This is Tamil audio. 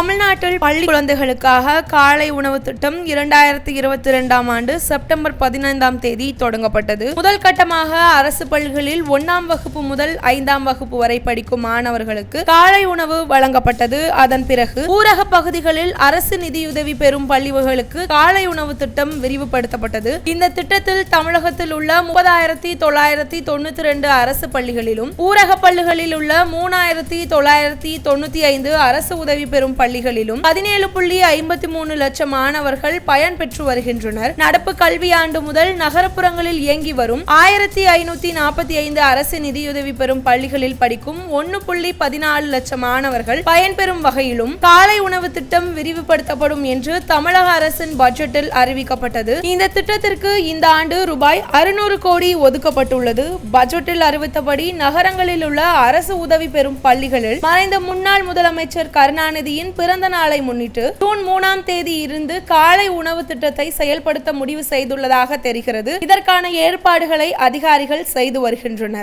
தமிழ்நாட்டில் பள்ளி குழந்தைகளுக்காக காலை உணவு திட்டம் இரண்டாயிரத்தி இருபத்தி இரண்டாம் ஆண்டு செப்டம்பர் பதினைந்தாம் தேதி தொடங்கப்பட்டது. முதல் கட்டமாக அரசு பள்ளிகளில் ஒன்னாம் வகுப்பு முதல் ஐந்தாம் வகுப்பு வரை படிக்கும் மாணவர்களுக்கு காலை உணவு வழங்கப்பட்டது. அதன் பிறகு ஊரக பகுதிகளில் அரசு நிதியுதவி பெறும் பள்ளிகளுக்கு காலை உணவு திட்டம் விரிவுபடுத்தப்பட்டது. இந்த திட்டத்தில் தமிழகத்தில் உள்ள முப்பதாயிரத்தி தொள்ளாயிரத்தி தொண்ணூத்தி ரெண்டு அரசு பள்ளிகளிலும் ஊரக பள்ளிகளில் உள்ள மூணாயிரத்தி தொள்ளாயிரத்தி தொண்ணூத்தி ஐந்து அரசு உதவி பெறும் பள்ளி பள்ளிகளிலும் பதினேழு புள்ளி ஐம்பத்தி மூணு லட்சம் மாணவர்கள் பயன்பெற்று வருகின்றனர். நடப்பு கல்வியாண்டு முதல் நகரப்புறங்களில் இயங்கி வரும் ஆயிரத்தி ஐநூத்தி நாற்பத்தி ஐந்து அரசு நிதியுதவி பெறும் பள்ளிகளில் படிக்கும் ஒன்னு புள்ளி பதினாலு லட்சம் மாணவர்கள் பயன்பெறும் வகையிலும் காலை உணவு திட்டம் விரிவுபடுத்தப்படும் என்று தமிழக அரசின் பட்ஜெட்டில் அறிவிக்கப்பட்டது. இந்த திட்டத்திற்கு இந்த ஆண்டு ரூபாய் அறுநூறு கோடி ஒதுக்கப்பட்டுள்ளது. பட்ஜெட்டில் அறிவித்தபடி நகரங்களில் உள்ள அரசு உதவி பெறும் பள்ளிகளில் மறைந்த முன்னாள் முதலமைச்சர் கருணாநிதியின் பிறந்த நாளை முன்னிட்டு ஜூன் மூணாம் தேதி இருந்து காலை உணவு திட்டத்தை செயல்படுத்த முடிவு செய்துள்ளதாக தெரிகிறது. இதற்கான ஏற்பாடுகளை அதிகாரிகள் செய்து வருகின்றனர்.